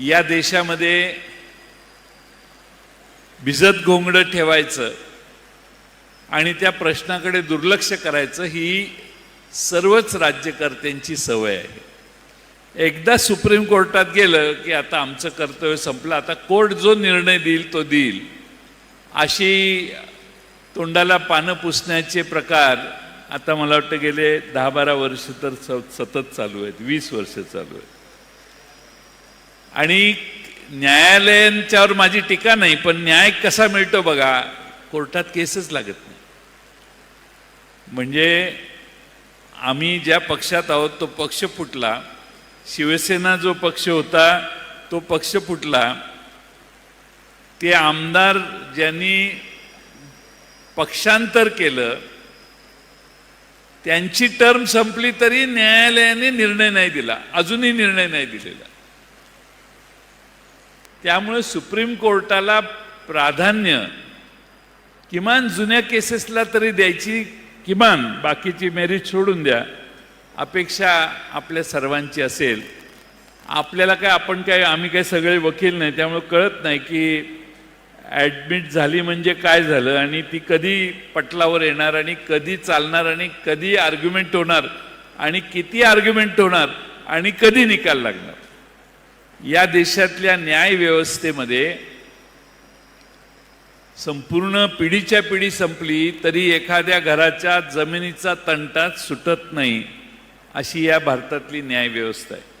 या देशामध्ये भिजत घोंगडं ठेवायचं आणि त्या प्रश्नाकडे दुर्लक्ष करायचं ही सर्वच राज्यकर्त्यांची सवय आहे. एकदा सुप्रीम कोर्टात गेलं की आता आमचं कर्तव्य संपलं आता कोर्ट जो निर्णय देईल तो देईल. अशी तोंडाला पानं पुसण्याचे प्रकार आता मला वाटतं गेले दहा बारा वर्ष तर स- सतत चालू आहेत वीस वर्ष चालू आहेत. आणि न्यायालयांच्यावर माझी टीका नाही पण न्याय कसा मिळतो बघा कोर्टात केसच लागत नाही. म्हणजे आम्ही ज्या पक्षात आहोत तो पक्ष फुटला. शिवसेना जो पक्ष होता तो पक्ष फुटला. ते आमदार ज्यांनी पक्षांतर केलं त्यांची टर्म संपली तरी न्यायालयाने निर्णय नाही दिला. अजूनही निर्णय नाही दिलेला. त्यामुळे सुप्रीम कोर्टाला प्राधान्य किमान जुन्या केसेसला तरी द्यायची किमान बाकीची मेरिट सोडून द्या अपेक्षा आपल्या सर्वांची असेल. आपल्याला काय आपण काय आम्ही काय सगळे वकील नाही त्यामुळे कळत नाही की ॲडमिट झाली म्हणजे काय झालं आणि ती कधी पटलावर येणार आणि कधी चालणार आणि कधी आर्ग्युमेंट होणार आणि किती आर्ग्युमेंट होणार आणि कधी निकाल लागणार. या देशातल्या न्यायव्यवस्थेमध्ये संपूर्ण पिढीच्या पिढी संपली तरी एखाद्या घराच्या जमिनीचा तंटा सुटत नाही अशी या भारतातली न्यायव्यवस्था आहे.